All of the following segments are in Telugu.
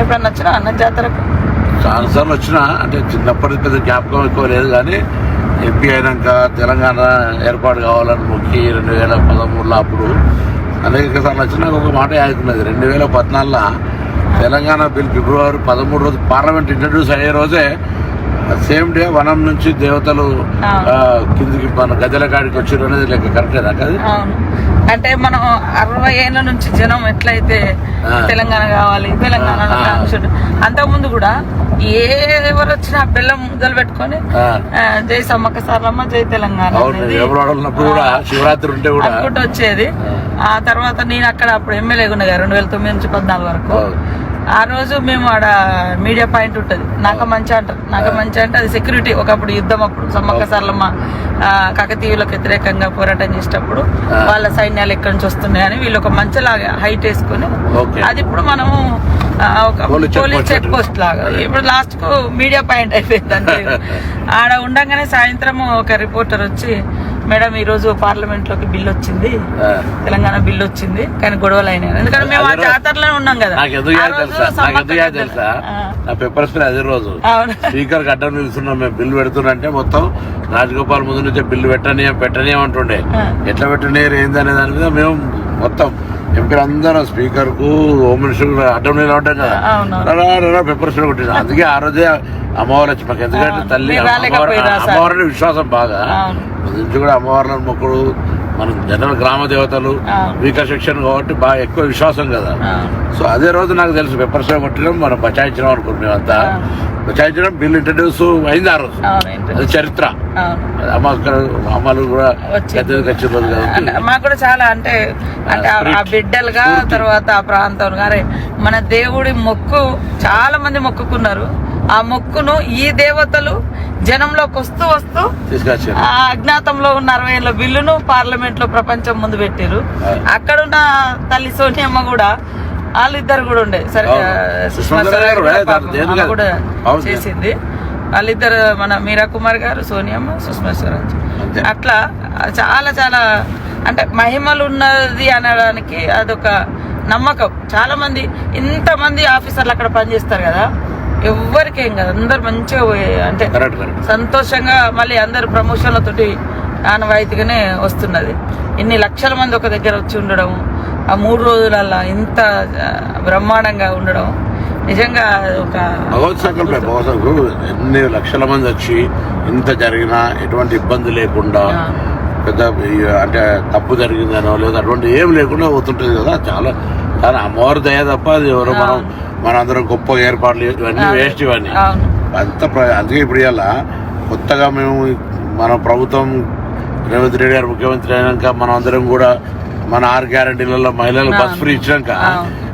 ఎప్పుడన్నా వచ్చినా అన్న జాతరకు. చాలాసార్లు వచ్చినా అంటే చిన్నప్పటి పెద్ద జ్ఞాపకం ఎక్కువ లేదు కానీ ఎంపీ అయినాక తెలంగాణ ఏర్పాటు కావాలని మొక్కి రెండు వేల పదమూడులో అప్పుడు అనేక సార్లు వచ్చినా ఒక మాట ఆగుతున్నది రెండు వేల పద్నాలుగులో తెలంగాణ బిల్ ఫిబ్రవరి పదమూడు రోజు పార్లమెంట్ ఇంట్రడ్యూస్ అయ్యే రోజే సేమ్ డే వనం నుంచి దేవతలు కిందికి మన గజల కాడికి వచ్చారు అనేది లెక్క కరెక్టేనా కదా అంటే మనం అరవై ఏళ్ళ నుంచి జనం ఎట్లయితే. తెలంగాణ కావాలి తెలంగాణ. అంతకుముందు కూడా ఏ ఎవరు వచ్చినా బెల్లం ముద్దలు పెట్టుకొని జై సమ్మక్క సారమ్మ జై తెలంగాణ శివరాత్రి ఉంటే కూడా అనుకుంటూ వచ్చేది. ఆ. తర్వాత నేను అక్కడ అప్పుడు ఎమ్మెల్యే ఉన్నా రెండు వేల తొమ్మిది నుంచి పద్నాలుగు వరకు. ఆ రోజు మేము ఆడ మీడియా పాయింట్ ఉంటుంది. నాక మంచి అంటారు నాక మంచి అంటే అది సెక్యూరిటీ ఒకప్పుడు యుద్ధం అప్పుడు. సమ్మక్క సార్లమ్మ కాకతీయులకు వ్యతిరేకంగా పోరాటం చేసేటప్పుడు. వాళ్ళ సైన్యాలు ఎక్కడి నుంచి వస్తున్నాయని వీళ్ళు ఒక మంచిలాగా హైట్ వేసుకొని. అది ఇప్పుడు మనము ఒక పోలీస్ చెక్ పోస్ట్ లాగా. ఇప్పుడు లాస్ట్కు మీడియా పాయింట్ అయిపోయింది అంతే ఆడ ఉండగానే సాయంత్రం ఒక రిపోర్టర్ వచ్చి మేడం ఈ రోజు పార్లమెంట్లోకి బిల్ వచ్చింది. తెలంగాణ బిల్ వచ్చింది. కానీ గొడవలు అయినాయి. ఎందుకంటే మేము ఆ జాతరలో ఉన్నాం కదా. నాకు తెలుసా? నాకు. తెలుసా? ఆ, నా పేపర్ స్ప్రే అదే రోజు. స్పీకర్ అడ్డం నిలుస్తున్నాం మేము బిల్లు పెడుతున్నంటే మొత్తం రాజగోపాల్ ముందు నుంచే బిల్లు పెట్టని పెట్టని అంటుండే. ఎట్లా పెట్టనీయరు ఏంది అనే దాని మీద మేము మొత్తం ఎంపీలు అందరం స్పీకర్కు హోమ్ మినిస్టర్ అడ్డం నీళ్ళు ఉంటాం కదా అవును. పేపర్ స్ప్రే కొట్టిన అందుకే ఆ రోజే అమ్మవారు వచ్చి మాకు ఎందుకంటే. తల్లి అమ్మవారు విశ్వాసం బాగా నుంచి కూడా అమ్మవార్లను మొక్కుడు మన జనరల్ గ్రామ దేవతలు. వీకర్ సెక్షన్ కాబట్టి బాగా ఎక్కువ విశ్వాసం కదా. సో అదే రోజు నాకు తెలుసు పెప్పర్ స్ప్రే కొట్టడం మనం బచాయించడం అనుకున్నాం మేమంతా ఆ. బచాయించడం బిల్ ఇంట్రడ్యూస్ అయింది ఆ రోజు? అది చరిత్ర అమ్మలు కూడా మాకు కూడా చాలా అంటే అంటే ఆ- బిడ్డలుగా తర్వాత ఆ ప్రాంతం గారే. మన దేవుడి మొక్కు చాలా మంది మొక్కుకున్నారు. ఆ మొక్కును ఈ దేవతలు జనంలోకి వస్తూ వస్తూ ఆ అజ్ఞాతంలో ఉన్న అరవై ఏళ్ళ బిల్లును పార్లమెంట్లో ప్రపంచం ముందు పెట్టారు. అక్కడున్న తల్లి సోనియమ్మ కూడా వాళ్ళిద్దరు కూడా ఉండే. సరే సుష్మా కూడా. చేసింది. వాళ్ళిద్దరు మన మీరా కుమార్ గారు సోనియమ్మ సుష్మా స్వరాజ్. అట్లా చాలా చాలా అంటే మహిమలు ఉన్నది అనడానికి అదొక నమ్మకం. చాలా మంది ఇంతమంది ఆఫీసర్లు అక్కడ పనిచేస్తారు కదా. ఎవ్వరికేం కదా. అందరు మంచిగా అంటే సంతోషంగా మళ్ళీ అందరు ప్రమోషన్లతోటి ఆనవాయితీగానే వస్తున్నది. ఇన్ని లక్షల మంది ఒక దగ్గర వచ్చి ఉండడం ఆ మూడు రోజులల్లా ఇంత బ్రహ్మాండంగా ఉండడం నిజంగా ఒక ఎన్ని లక్షల మంది వచ్చి ఇంత జరిగినా ఎటువంటి ఇబ్బంది లేకుండా. పెద్ద అంటే తప్పు జరిగిందనో లేదా అటువంటి ఏం లేకుండా పోతుంటది కదా చాలా చాలా అమ్మవారి దయ తప్ప అది ఎవరో మనం మనందరం గొప్ప ఏర్పాట్లు చేసి ఇవన్నీ. వేస్ట్ ఇవన్నీ అంత అందుకే ఇప్పుడు ఇవాళ కొత్తగా మేము మన ప్రభుత్వం రేవంత్ రెడ్డి గారు ముఖ్యమంత్రి అయినాక మనం అందరం కూడా మన ఆరు గ్యారంటీలలో మహిళలకు బస్ ఫ్రీ ఇచ్చినాక.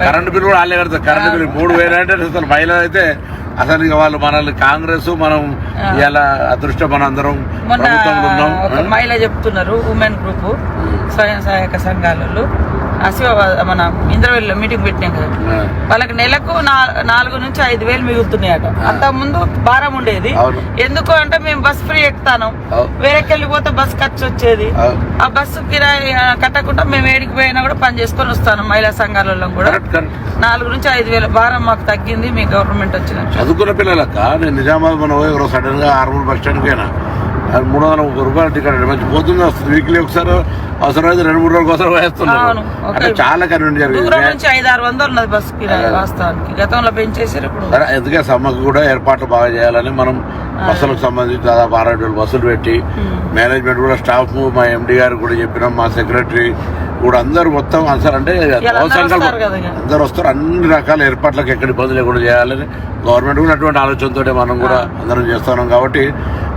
కరెంట్ బిల్ కూడా వాళ్ళే కడతారు. కరెంట్ బిల్ మూడు వేలు అంటే అసలు మహిళలు అయితే అసలు ఇక వాళ్ళు మనల్ని కాంగ్రెస్ మనం ఇలా అదృష్టం మన అందరం మొన్న మహిళ చెప్తున్నారు ఉమెన్ గ్రూప్ స్వయం సహాయక సంఘాలలో. ఆసిఫాబాద్ మన ఇంద్రవెల్లిలో మీటింగ్ పెట్టినాం కదా. వాళ్ళకి నెలకు నాలుగు నుంచి ఐదు వేలు మిగులుతున్నాయట. అంత ముందు భారం ఉండేది. ఎందుకు అంటే మేము బస్ ఫ్రీ ఎక్కుతాను. వేరేకి వెళ్ళిపోతే బస్ ఖర్చు వచ్చేది. ఆ. బస్సు కిరాయి కట్టకుండా మేము ఏడికి పోయినా కూడా పని చేసుకొని వస్తాను మహిళా సంఘాలలో కూడా. నాలుగు నుంచి ఐదు వేల. భారం మాకు తగ్గింది మీ గవర్నమెంట్ వచ్చిన చదువుకున్న పిల్లలక్క? నేను నిజామాబాద్ మనం సడన్గా ఆర్మూర్ బస్ స్టాండ్ పోయినా. మూడు వందల ముప్పై రూపాయల టికెట్ మంచి పోతుంది వస్తుంది వీక్లీ ఒకసారి అవసరమైతే రెండు మూడు రోజుల కోసం వేస్తున్నారు. అంటే చాలా కన్వీన్ దూరం జరిగింది ఐదు ఆరు వందలు ఉన్నది బస్ వాస్తవానికి. గతంలో పెంచేసారు ఇప్పుడు. సమ్మకు కూడా ఏర్పాట్లు బాగా చేయాలని మనం బస్సులకు సంబంధించి దాదాపు ఆరు ఏడు బస్సులు పెట్టి మేనేజ్మెంట్ కూడా స్టాఫ్ మా ఎండి గారు కూడా చెప్పినాం మా సెక్రటరీ కూడా అందరూ మొత్తం అసలు అంటే అందరూ సంకల్పం. అందరూ వస్తారు అన్ని రకాల ఏర్పాట్లకు ఎక్కడ ఇబ్బంది లేకుండా చేయాలని గవర్నమెంట్ కూడా అటువంటి ఆలోచనతోనే మనం కూడా అందరం చేస్తున్నాం కాబట్టి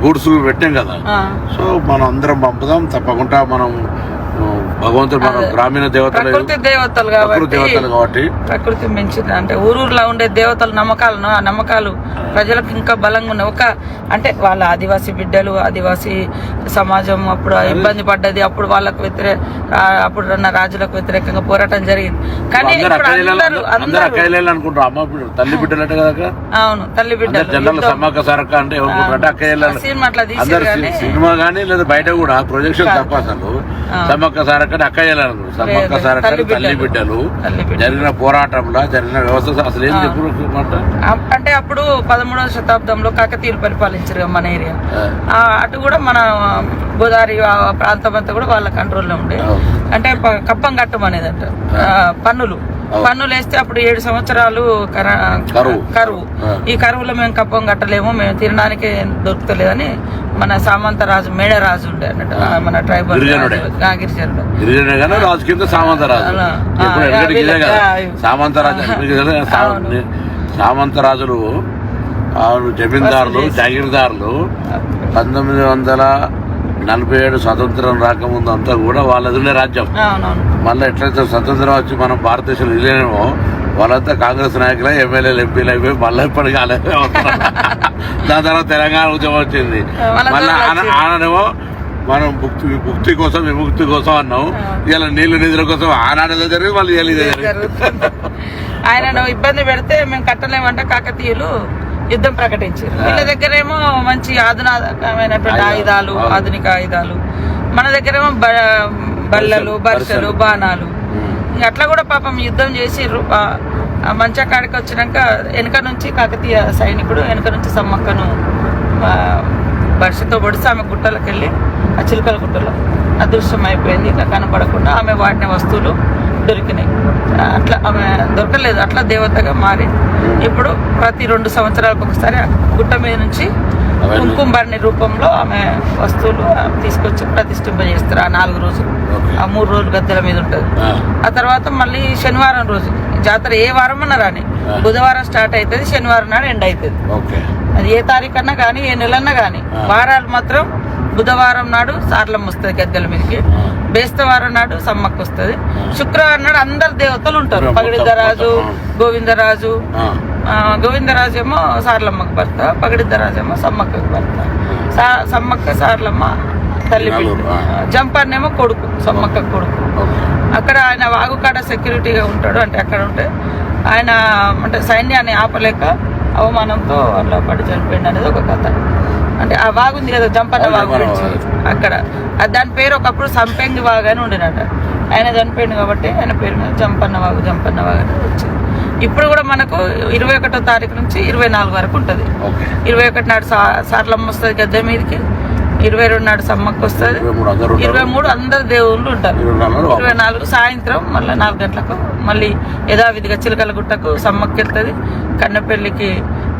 లో గూడ్స్ పెట్టాం కదా. సో మనం అందరం పంపుదాం తప్పకుండా మనం భగవంతుడు మన గ్రామీణ దేవతలు ప్రకృతి దేవతలు ప్రకృతి కాబట్టి దేవతలు కాబట్టి. ప్రకృతి మించింది అంటే ఊరూరులో ఉండే దేవతల నమ్మకాలను ఆ నమ్మకాలు ప్రజలకు ఇంకా బలంగా ఉన్నాయి ఒక అంటే వాళ్ళ ఆదివాసీ బిడ్డలు ఆదివాసీ సమాజం అప్పుడు ఇబ్బంది పడ్డది అప్పుడు వాళ్ళకు వ్యతిరేక అప్పుడు ఉన్న రాజులకు వ్యతిరేకంగా పోరాటం జరిగింది. కానీ తల్లి అక్క? అవును తల్లి బిడ్డలు. సమ్మక్క సారక్క అంటే సినిమా అట్లా కానీ సినిమా కానీ లేదా బయట కూడా ప్రొజెక్షన్ తప్ప అసలు. సమ్మక్క సారక్క సమ్మక్క తల్లి బిడ్డలు. బిడ్డలు. జరిగిన పోరాటంలో జరిగిన వ్యవస్థ అసలు ఏం చెప్పు మాట. అప్- అంటే అప్పుడు పదమూడవ శతాబ్దంలో కాకతీయులు పరిపాలించారు మన ఏరియా. ఆ, అటు కూడా మన గోదావరి ప్రాంతం అంతా కూడా వాళ్ళ కంట్రోల్లో ఉండే. అంటే కప్పం కట్టం అనేది అంట పన్నులు. పన్నులు వేస్తే అప్పుడు ఏడు సంవత్సరాలు కర- కరువు. ఈ కరువులో మేము కప్పం కట్టలేము మేము తినడానికి దొరుకుతలేదని మన సామంత రాజు మేడరాజు ఉండే అన్నట్టు. మన ట్రైబల్ గిరిజనుడే. రాజు సామంతరాజు. అవును. జమీందారులు. జాగీర్దారులు పంతొమ్మిది వందల నలభై ఏడు స్వతంత్రం రాకముందు అంతా కూడా వాళ్ళది రాజ్యం మళ్ళీ ఎట్లయితే స్వతంత్రం వచ్చి మనం భారతదేశంలో ఇదేమో వాళ్ళంతా కాంగ్రెస్ నాయకులే ఎమ్మెల్యేలు ఎంపీలు అయిపోయి మళ్ళీ ఇప్పటికీ అలాగే. దాని తర్వాత తెలంగాణ ఉద్యమం వచ్చింది మళ్ళా. ఆననేమో మనం ముక్తి ముక్తి కోసం విముక్తి కోసం అన్నాం ఇలా నీళ్ళు నిధుల కోసం ఆనాడు ఏదో జరిగింది మళ్ళీ ఇదే జరిగింది ఆయనను ఇబ్బంది పెడితే మేము కట్టలేమంటే కాకతీయులు యుద్ధం ప్రకటించారు. వీళ్ళ దగ్గరేమో మంచి ఆధునికమైనటువంటి ఆయుధాలు. ఆధునిక ఆయుధాలు. మన దగ్గరేమో బ- బల్లలు బర్షలు బాణాలు. అట్లా కూడా పాపం యుద్ధం ఆ మంచా కాడికి వచ్చినాక వెనక నుంచి కాకతీయ సైనికుడు వెనక నుంచి సమ్మక్కను బర్షతో పొడిచి ఆమె గుట్టలకు వెళ్ళి ఆ చిలుకల గుట్టలో అదృశ్యం అయిపోయింది ఇక కనపడకుండా ఆమె వాడిన వస్తువులు దొరికినాయి. అట్లా ఆమె దొరకలేదు. అట్లా దేవతగా మారి ఇప్పుడు ప్రతి రెండు సంవత్సరాలకు ఒకసారి గుట్ట మీద నుంచి కుంకుమబర్ణి రూపంలో ఆమె వస్తువులు తీసుకొచ్చి ప్రతిష్ఠింపజేస్తారు. ఆ నాలుగు రోజులు. ఆ మూడు రోజులు గద్దెల మీద ఉంటుంది. ఆ, తర్వాత మళ్ళీ శనివారం రోజు. జాతర ఏ వారం అన్నా రాని. బుధవారం స్టార్ట్ అవుతుంది శనివారం నాడు ఎండ్ అవుతుంది అది ఏ తారీఖు అన్నా కానీ ఏ నెలన్నా కానీ. వారాలు మాత్రం బుధవారం నాడు సార్లం వస్తుంది గద్దెల మీదకి. బేస్తవారం నాడు సమ్మక్క వస్తుంది. శుక్రవారం నాడు అందరు దేవతలు ఉంటారు. పగిడిద్దరాజు. గోవిందరాజు. గోవిందరాజు ఏమో సార్లమ్మకు భర్త పగిడిద్దరాజు ఏమో సమ్మక్కకు భర్త. సమ్మక్క సార్లమ్మ తల్లి. జంపన్నేమో కొడుకు సమ్మక్క కొడుకు. అక్కడ ఆయన వాగుకాడ సెక్యూరిటీగా ఉంటాడు అంటే అక్కడ ఉంటే. ఆయన అంటే సైన్యాన్ని ఆపలేక అవమానంతో అట్లా పడి చనిపోయింది అనేది ఒక కథ. అంటే ఆ వాగు ఉంది కదా జంపన్న వాగు గురించి. అక్కడ. దాని పేరు ఒకప్పుడు సంపెంగి వాగు అని ఉండినట. ఆయన చనిపోయింది కాబట్టి ఆయన పేరు మీద జంపన్న వాగు జంపన్న వాగు అని వచ్చింది. ఇప్పుడు కూడా మనకు ఇరవై ఒకటో తారీఖు నుంచి ఇరవై నాలుగు వరకు ఉంటుంది. ఇరవై ఒకటి నాడు సార్లమ్మ వస్తుంది గద్దె మీదకి ఇరవై రెండు నాడు సమ్మక్క వస్తుంది ఇరవై మూడు అందరూ దేవుళ్ళు ఉంటారు. ఇరవై నాలుగు వాపసు. ఇరవై నాలుగు సాయంత్రం మళ్ళీ నాలుగు గంటలకు మళ్ళీ యథావిధిగా చిలకల గుట్టకు సమ్మక్క వెళ్తుంది కన్నెపల్లికి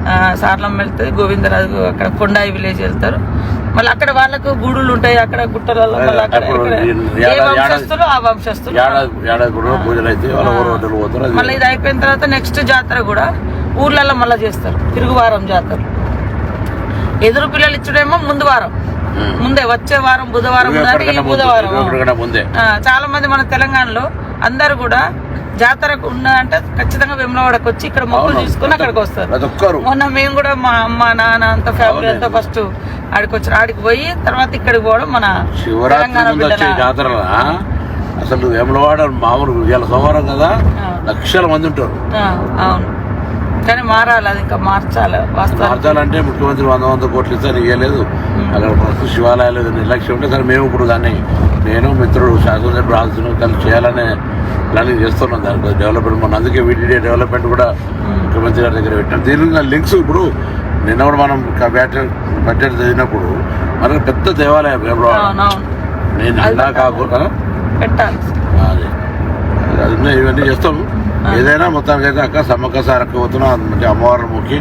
ఆ, సార్లమ్మ వెళ్తుంది గోవిందరాజు అక్కడ కొండాయి విలేజ్ వెళ్తారు. మళ్ళీ అక్కడ వాళ్ళకు గూడులు ఉంటాయి అక్కడ గుట్టలలో ఏ వంశస్థులు ఆ వంశస్థులు. మళ్ళీ ఇది అయిపోయిన తర్వాత నెక్స్ట్ జాతర కూడా ఊర్లలో మళ్ళీ చేస్తారు తిరుగువారం జాతర. ఎదురు పిల్లలు ఇచ్చుడేమో ముందు వారం. ముందే వచ్చే వారం బుధవారం బుధవారం. చాలా మంది మన తెలంగాణలో అందరు కూడా జాతరకు ఉన్నదంటే ఖచ్చితంగా వెమ్లవాడకు వచ్చి ఇక్కడ మొక్కులు. తీసుకుని అక్కడికి వస్తారు. మొన్న మేము కూడా మా అమ్మ నాన్న అంత ఫ్యామిలీ. అంతా ఫస్ట్ ఆడికి వచ్చారు ఆడికి పోయి తర్వాత ఇక్కడికి పోవడం మన జాతర అసలు వేములవాడ మామూలు ఇవాళ సోమవారం కదా. లక్షల మంది ఉంటారు. అవును. కానీ మారాలి అది ఇంకా మార్చాలి మార్చాలంటే ముఖ్యమంత్రి వంద వంద కోట్లు ఇస్తే ఇవ్వలేదు అక్కడ ప్రస్తుత శివాలయాలు నిర్లక్ష్యం ఉంటే సరే మేము ఇప్పుడు దాన్ని నేను మిత్రుడు శాసనసభ్యుడు ఆలోచన కలిసి చేయాలనే ప్లానింగ్ చేస్తున్నాం దానికి డెవలప్మెంట్ మన అందుకే వీటిడే డెవలప్మెంట్ కూడా ముఖ్యమంత్రి గారి దగ్గర పెట్టాం. దీని లింక్స్ ఇప్పుడు నిన్న కూడా మనం బడ్జెట్ బడ్జెట్ చదివినప్పుడు మనకు పెద్ద దేవాలయం నేను అన్నా కాకుండా అదే. అది ఇవన్నీ చేస్తాం. ఏదైనా అయితే అక్క సమ్మక్క సారక్క పోతున్నాం మంచి అమ్మవారిని మొక్కి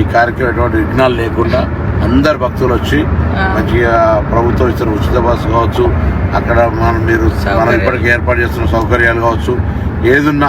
ఈ కార్యక్రమం ఎటువంటి విఘ్నాలు లేకుండా అందరు భక్తులు వచ్చి. మంచిగా ప్రభుత్వం ఇస్తున్న ఉచిత బస్సు కావచ్చు అక్కడ మనం మీరు మనం. ఇప్పటికి ఏర్పాటు చేస్తున్న సౌకర్యాలు కావచ్చు ఏదున్నా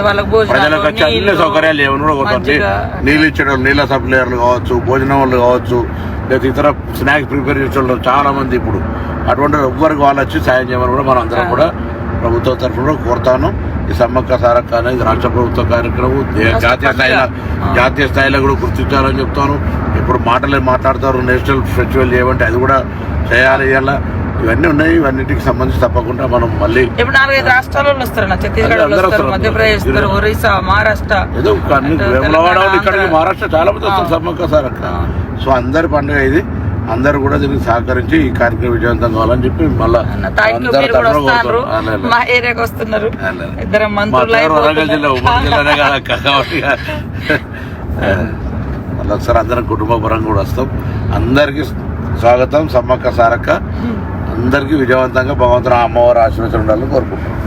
వాళ్ళకి భోజనాలు, ప్రజలకు వచ్చి అన్ని నీళ్ళు, సౌకర్యాలు ఏమైనా కూడా కొట్టండి. నీళ్ళు ఇచ్చడం నీళ్ళ సప్లయర్లు కావచ్చు భోజనం వాళ్ళు కావచ్చు లేదా ఇతర స్నాక్స్ ప్రిపేర్ చేసే వాళ్ళు చాలా మంది ఇప్పుడు. అటువంటి ఎవ్వరికి వాళ్ళు వచ్చి సాయం చేయమని కూడా మనం అందరం కూడా ప్రభుత్వం తరఫున కూడా కోరుతాను. ఈ సమ్మక్క సారక్క అనేది రాష్ట్ర ప్రభుత్వ కార్యక్రమం. దే- జాతీయ స్థాయిలో జాతీయ స్థాయిలో కూడా గుర్తించాలని చెప్తాను. ఇప్పుడు మాటలే మాట్లాడతారు నేషనల్ ఫెస్టివల్ చేయమంటే అది కూడా చేయాలి ఇవాళ ఇవన్నీ ఉన్నాయి. ఇవన్నిటికి సంబంధించి తప్పకుండా మనం మళ్ళీ ఇప్పుడు నాలుగైదు రాష్ట్రాల వాళ్ళు వస్తారు ఛత్తీస్గఢ్. మధ్యప్రదేశ్ ఒరిస్సా మహారాష్ట్ర ఏదో వేములవాడ ఇక్కడికి. మహారాష్ట్ర చాలా మంది వస్తారు సమ్మక్క సారక్క ఆ. సో అందరి పండుగ ఇది. అందరు కూడా దీనికి సహకరించి ఈ కార్యక్రమం విజయవంతం కావాలని చెప్పి మళ్ళీ ఒకసారి అందరం కుటుంబ పరంగా కూడా వస్తాం. అందరికి స్వాగతం సమ్మక్క సారక్క. అందరికీ విజయవంతంగా భగవంతుడు ఆ అమ్మవారి ఆశీర్వచనం ఉండాలని కోరుకుంటున్నాను